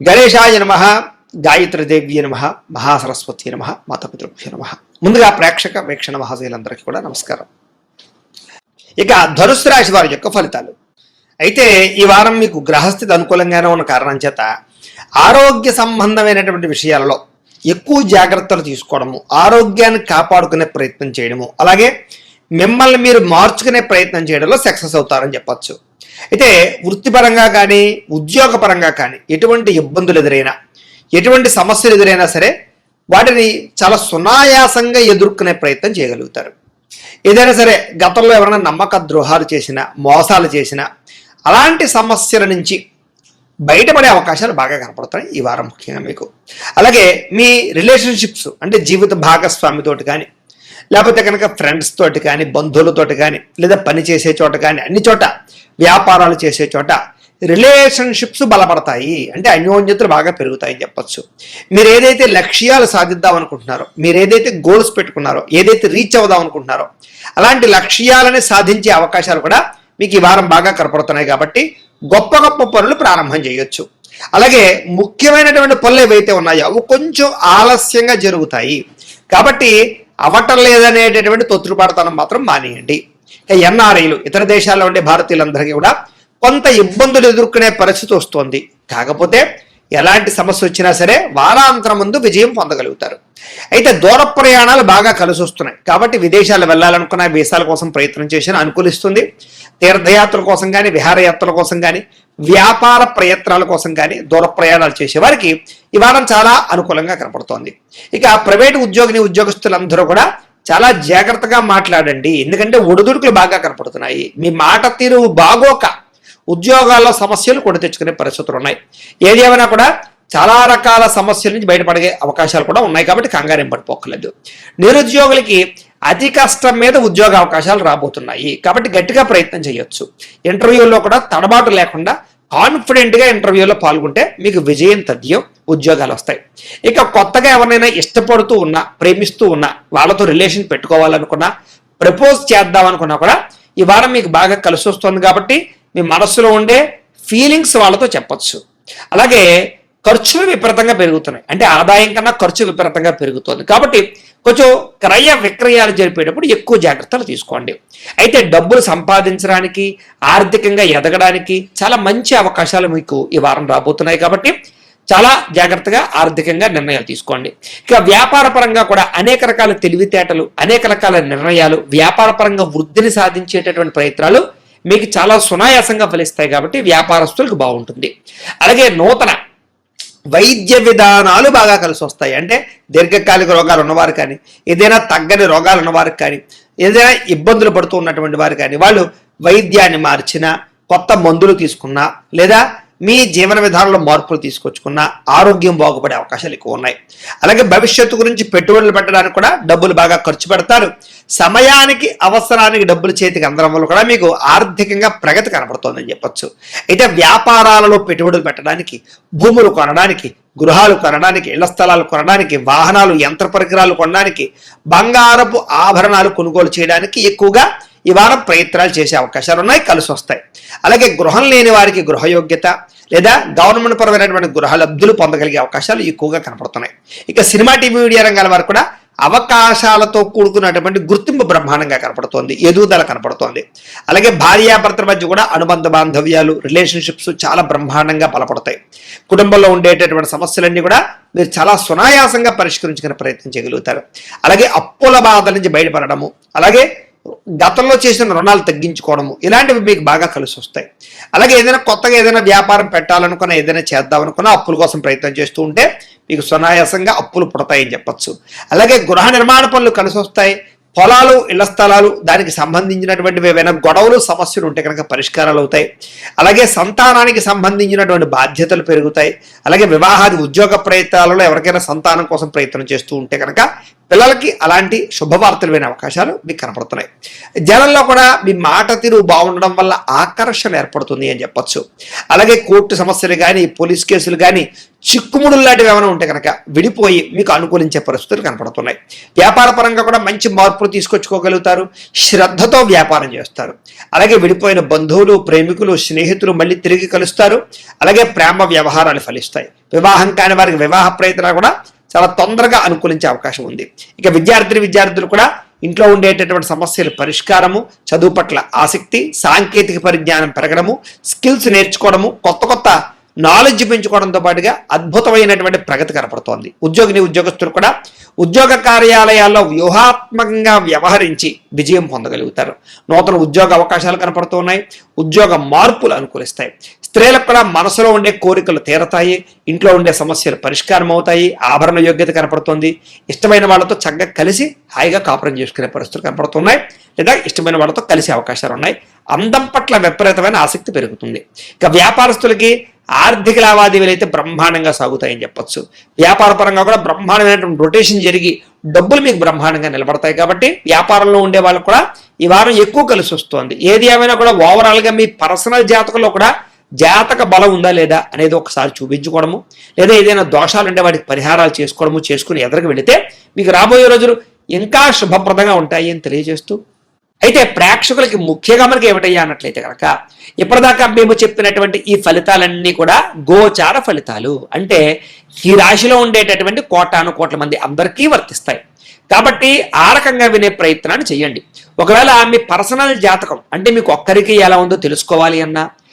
గణేశాయ నమ గాయత్రీదేవ్య నమ మహాసరస్వతి నమ మాతపితృభ్య నమ. ముందుగా ప్రేక్షక వీక్షణ మహాశయులందరికీ కూడా నమస్కారం. ఇక ధనుసు రాశి వారి యొక్క ఫలితాలు. అయితే ఈ వారం మీకు గ్రహస్థితి అనుకూలంగానే ఉన్న కారణం చేత ఆరోగ్య సంబంధమైనటువంటి విషయాలలో ఎక్కువ జాగ్రత్తలు తీసుకోవడము ఆరోగ్యాన్ని కాపాడుకునే ప్రయత్నం చేయడము అలాగే మిమ్మల్ని మీరు మార్చుకునే ప్రయత్నం చేయడంలో సక్సెస్ అవుతారని చెప్పచ్చు. అయితే వృత్తిపరంగా కానీ ఉద్యోగపరంగా కానీ ఎటువంటి ఇబ్బందులు ఎదురైనా ఎటువంటి సమస్యలు ఎదురైనా సరే వాటిని చాలా సునాయాసంగా ఎదుర్కొనే ప్రయత్నం చేయగలుగుతారు. ఏదైనా సరే గతంలో ఎవరైనా నమ్మక ద్రోహాలు చేసినా మోసాలు చేసినా అలాంటి సమస్యల నుంచి బయటపడే అవకాశాలు బాగా కనపడతాయి ఈ వారం ముఖ్యంగా మీకు. అలాగే మీ రిలేషన్షిప్స్ అంటే జీవిత భాగస్వామితోటి కానీ లేకపోతే కనుక ఫ్రెండ్స్ తోటి కానీ బంధువులతోటి కానీ లేదా పని చేసే చోట కానీ అన్ని చోట వ్యాపారాలు చేసే చోట రిలేషన్షిప్స్ బలపడతాయి. అంటే అన్యోన్యతలు బాగా పెరుగుతాయని చెప్పొచ్చు. మీరు ఏదైతే లక్ష్యాలు సాధిద్దాం అనుకుంటున్నారో మీరు ఏదైతే గోల్స్ పెట్టుకున్నారో ఏదైతే రీచ్ అవుదాం అనుకుంటున్నారో అలాంటి లక్ష్యాలని సాధించే అవకాశాలు కూడా మీకు ఈ వారం బాగా కనపడుతున్నాయి కాబట్టి గొప్ప గొప్ప పనులు ప్రారంభం చేయొచ్చు. అలాగే ముఖ్యమైనటువంటి పనులు ఏవైతే ఉన్నాయో అవి కొంచెం ఆలస్యంగా జరుగుతాయి. కాబట్టి అవటం లేదనేటటువంటి తొత్తురుపాటుతనం మాత్రం మానేయండి. ఎన్ఆర్ఐలు ఇతర దేశాల్లో ఉండే భారతీయులందరికీ కూడా కొంత ఇబ్బందులు ఎదుర్కొనే పరిస్థితి వస్తోంది. కాకపోతే ఎలాంటి సమస్య వచ్చినా సరే వారాంతరం ముందు విజయం పొందగలుగుతారు. అయితే దూర ప్రయాణాలు బాగా కలిసి వస్తున్నాయి కాబట్టి విదేశాలు వెళ్ళాలనుకున్న వీసాల కోసం ప్రయత్నం చేసిన అనుకూలిస్తుంది. తీర్థయాత్రల కోసం కానీ విహారయాత్రల కోసం కానీ వ్యాపార ప్రయత్నాల కోసం కానీ దూర ప్రయాణాలు చేసేవారికి ఈ వారం చాలా అనుకూలంగా కనపడుతోంది. ఇక ప్రైవేటు ఉద్యోగిని ఉద్యోగస్తులందరూ కూడా చాలా జాగ్రత్తగా మాట్లాడండి. ఎందుకంటే ఒడిదుడుకులు బాగా కనపడుతున్నాయి. మీ మాట తీరు బాగోక ఉద్యోగాల్లో సమస్యలు కొని తెచ్చుకునే పరిస్థితులు ఉన్నాయి. ఏది ఏమైనా కూడా చాలా రకాల సమస్యల నుంచి బయటపడే అవకాశాలు కూడా ఉన్నాయి కాబట్టి కంగారేం పడిపోకలేదు నిరుద్యోగులకి అతి కష్టం మీద ఉద్యోగ అవకాశాలు రాబోతున్నాయి. కాబట్టి గట్టిగా ప్రయత్నం చేయొచ్చు. ఇంటర్వ్యూలో కూడా తడబాటు లేకుండా కాన్ఫిడెంట్గా ఇంటర్వ్యూలో పాల్గొంటే మీకు విజయం తథ్యం ఉద్యోగాలు వస్తాయి. ఇక కొత్తగా ఎవరినైనా ఇష్టపడుతూ ఉన్నా ప్రేమిస్తూ ఉన్నా వాళ్ళతో రిలేషన్ పెట్టుకోవాలనుకున్నా ప్రపోజ్ చేద్దాం అనుకున్నా కూడా ఈ వారం మీకు బాగా కలిసి వస్తుంది కాబట్టి మీ మనస్సులో ఉండే ఫీలింగ్స్ వాళ్ళతో చెప్పచ్చు. అలాగే ఖర్చులు విపరీతంగా పెరుగుతున్నాయి. అంటే ఆదాయం కన్నా ఖర్చు విపరీతంగా పెరుగుతుంది. కాబట్టి కొంచెం క్రయ విక్రయాలు జరిపేటప్పుడు ఎక్కువ జాగ్రత్తలు తీసుకోండి. అయితే డబ్బులు సంపాదించడానికి ఆర్థికంగా ఎదగడానికి చాలా మంచి అవకాశాలు మీకు ఈ వారం రాబోతున్నాయి కాబట్టి చాలా జాగ్రత్తగా ఆర్థికంగా నిర్ణయాలు తీసుకోండి. ఇక వ్యాపార పరంగా కూడా అనేక రకాల తెలివితేటలు అనేక రకాల నిర్ణయాలు వ్యాపార పరంగా వృద్ధిని సాధించేటటువంటి ప్రయత్నాలు మీకు చాలా సునాయాసంగా ఫలిస్తాయి కాబట్టి వ్యాపారస్తులకు బాగుంటుంది. అలాగే నూతన వైద్య విధానాలు బాగా కలిసి వస్తాయి. అంటే దీర్ఘకాలిక రోగాలు ఉన్నవారు కానీ ఏదైనా తగ్గని రోగాలు ఉన్నవారు కానీ ఏదైనా ఇబ్బందులు పడుతూ ఉన్నటువంటి వారు కానీ వాళ్ళు వైద్యాన్ని మార్చినా కొత్త మందులు తీసుకున్నా లేదా మీ జీవన విధానంలో మార్పులు తీసుకొచ్చుకున్న ఆరోగ్యం బాగుపడే అవకాశాలు ఎక్కువ ఉన్నాయి అలాగే భవిష్యత్తు గురించి పెట్టుబడులు పెట్టడానికి కూడా డబ్బులు బాగా ఖర్చు పెడతారు. సమయానికి అవసరానికి డబ్బులు చేతికి అందడం వల్ల కూడా మీకు ఆర్థికంగా ప్రగతి కనబడుతోందని చెప్పొచ్చు. అయితే వ్యాపారాలలో పెట్టుబడులు పెట్టడానికి భూములు కొనడానికి గృహాలు కొనడానికి ఇళ్ళ స్థలాలు కొనడానికి వాహనాలు యంత్ర పరికరాలు కొనడానికి బంగారపు ఆభరణాలు కొనుగోలు చేయడానికి ఎక్కువగా ఈ వారం ప్రయత్నాలు చేసే అవకాశాలు ఉన్నాయి కలిసి వస్తాయి. అలాగే గృహం లేని వారికి గృహయోగ్యత లేదా గవర్నమెంట్ పరమైనటువంటి గృహ లబ్ధులు పొందగలిగే అవకాశాలు ఎక్కువగా కనపడుతున్నాయి. ఇక సినిమా టీవీ మీడియా రంగాల వారు కూడా అవకాశాలతో కూడుకున్నటువంటి గుర్తింపు బ్రహ్మాండంగా కనపడుతోంది ఎదుగుదల కనపడుతోంది. అలాగే భార్యాభర్తల మధ్య కూడా అనుబంధ బాంధవ్యాలు రిలేషన్షిప్స్ చాలా బ్రహ్మాండంగా బలపడతాయి. కుటుంబంలో ఉండేటటువంటి సమస్యలన్నీ కూడా మీరు చాలా సునాయాసంగా పరిష్కరించుకునే ప్రయత్నం చేయగలుగుతారు. అలాగే అప్పుల బాధల నుంచి బయటపడడము అలాగే గతంలో చేసిన రుణాలు తగ్గించుకోవడము ఇలాంటివి మీకు బాగా కలిసి వస్తాయి. అలాగే ఏదైనా కొత్తగా ఏదైనా వ్యాపారం పెట్టాలనుకున్నా ఏదైనా చేద్దామనుకున్నా అప్పుల కోసం ప్రయత్నం చేస్తూ ఉంటే మీకు సునాయాసంగా అప్పులు పుడతాయని చెప్పచ్చు. అలాగే గృహ నిర్మాణ పనులు కలిసి వస్తాయి. పొలాలు ఇళ్ళ స్థలాలు దానికి సంబంధించినటువంటివి ఏవైనా గొడవలు సమస్యలు ఉంటే కనుక పరిష్కారాలు అవుతాయి. అలాగే సంతానానికి సంబంధించినటువంటి బాధ్యతలు పెరుగుతాయి. అలాగే వివాహాది ఉద్యోగ ప్రయత్నాలలో ఎవరికైనా సంతానం కోసం ప్రయత్నం చేస్తూ ఉంటే కనుక పిల్లలకి అలాంటి శుభవార్తలు వినే అవకాశాలు మీకు కనపడుతున్నాయి. జనంలో కూడా మీ మాట తీరు బాగుండడం వల్ల ఆకర్షణ ఏర్పడుతుంది అని చెప్పొచ్చు. అలాగే కోర్టు సమస్యలు కానీ పోలీస్ కేసులు కానీ చిక్కుముడులు లాంటివి ఏమైనా ఉంటే కనుక విడిపోయి మీకు అనుకూలించే పరిస్థితులు కనపడుతున్నాయి. వ్యాపార పరంగా కూడా మంచి మార్పులు తీసుకొచ్చుకోగలుగుతారు. శ్రద్ధతో వ్యాపారం చేస్తారు. అలాగే విడిపోయిన బంధువులు ప్రేమికులు స్నేహితులు మళ్ళీ తిరిగి కలుస్తారు. అలాగే ప్రేమ వ్యవహారాలు ఫలిస్తాయి. వివాహం కాని వారికి వివాహ ప్రయత్నాలు కూడా చాలా తొందరగా అనుకూలించే అవకాశం ఉంది. ఇక విద్యార్థిని విద్యార్థులు కూడా ఇంట్లో ఉండేటటువంటి సమస్యల పరిష్కారము చదువు పట్ల ఆసక్తి సాంకేతిక పరిజ్ఞానం పెరగడము స్కిల్స్ నేర్చుకోవడము కొత్త కొత్త నాలెడ్జ్ పెంచుకోవడంతో పాటుగా అద్భుతమైనటువంటి ప్రగతి కనపడుతోంది. ఉద్యోగిని ఉద్యోగస్తులు కూడా ఉద్యోగ కార్యాలయాల్లో వ్యూహాత్మకంగా వ్యవహరించి విజయం పొందగలుగుతారు. నూతన ఉద్యోగ అవకాశాలు కనపడుతున్నాయి. ఉద్యోగ మార్పులు అనుకూలిస్తాయి. స్త్రీలకు కూడా మనసులో ఉండే కోరికలు తీరతాయి ఇంట్లో ఉండే సమస్యలు పరిష్కారం అవుతాయి ఆభరణ యోగ్యత కనపడుతుంది. ఇష్టమైన వాళ్ళతో చక్కగా కలిసి హాయిగా కాపురం చేసుకునే పరిస్థితులు కనపడుతున్నాయి. లేదా ఇష్టమైన వాళ్ళతో కలిసే అవకాశాలు ఉన్నాయి. అందం పట్ల విపరీతమైన ఆసక్తి పెరుగుతుంది. ఇక వ్యాపారస్తులకి ఆర్థిక లావాదేవీలు అయితే బ్రహ్మాండంగా సాగుతాయని చెప్పొచ్చు. వ్యాపార పరంగా కూడా బ్రహ్మాండమైనటువంటి రొటేషన్ జరిగి డబ్బులు మీకు బ్రహ్మాండంగా నిలబడతాయి కాబట్టి వ్యాపారంలో ఉండే వాళ్ళకు కూడా ఈ వారం ఎక్కువ కలిసి వస్తుంది. ఏది ఏమైనా కూడా ఓవరాల్గా మీ పర్సనల్ జాతకంలో కూడా జాతక బలం ఉందా లేదా అనేది ఒకసారి చూపించుకోవడము లేదా ఏదైనా దోషాలు ఉంటే వాటికి పరిహారాలు చేసుకోవడము చేసుకుని ఎదరికి వెళితే మీకు రాబోయే రోజులు ఇంకా శుభప్రదంగా ఉంటాయి అని తెలియజేస్తూ అయితే ప్రేక్షకులకి ముఖ్యంగా మనకి ఏమిటయ్యా అన్నట్లయితే కనుక ఇప్పటిదాకా మేము చెప్పినటువంటి ఈ ఫలితాలన్నీ కూడా గోచార ఫలితాలు. అంటే ఈ రాశిలో ఉండేటటువంటి కోటాను కోట్ల మంది అందరికీ వర్తిస్తాయి. కాబట్టి ఆ రకంగా వినే ప్రయత్నాన్ని చేయండి. ఒకవేళ మీ పర్సనల్ జాతకం అంటే మీకు ఒక్కరికి ఎలా ఉందో తెలుసుకోవాలి అన్నా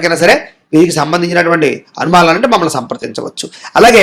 ఎవరికైనా సరే వీరికి సంబంధించినటువంటి అనుమానాలంటే మమ్మల్ని సంప్రదించవచ్చు. అలాగే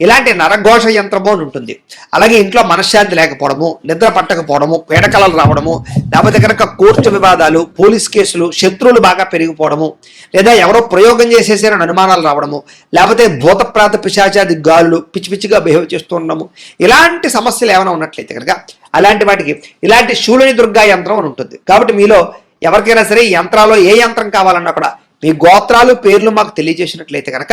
ఇలాంటి నరఘోష యంత్రము అని ఉంటుంది. అలాగే ఇంట్లో మనశ్శాంతి లేకపోవడము నిద్ర పట్టకపోవడము పీడకలలు రావడము లేకపోతే కనుక కోర్టు వివాదాలు పోలీస్ కేసులు శత్రువులు బాగా పెరిగిపోవడము లేదా ఎవరో ప్రయోగం చేసేసారని అనుమానాలు రావడము లేకపోతే భూతప్రాత పిశాచాది గాలులు పిచ్చి పిచ్చిగా బిహేవ్ చేస్తూ ఉండము ఇలాంటి సమస్యలు ఏమైనా ఉన్నట్లయితే కనుక అలాంటి వాటికి ఇలాంటి శూలిని దుర్గా యంత్రం అని ఉంటుంది. కాబట్టి మీలో ఎవరికైనా సరే యంత్రాలు యంత్రాల్లో ఏ యంత్రం కావాలన్నా కూడా మీ గోత్రాలు పేర్లు మాకు తెలియజేసినట్లయితే కనుక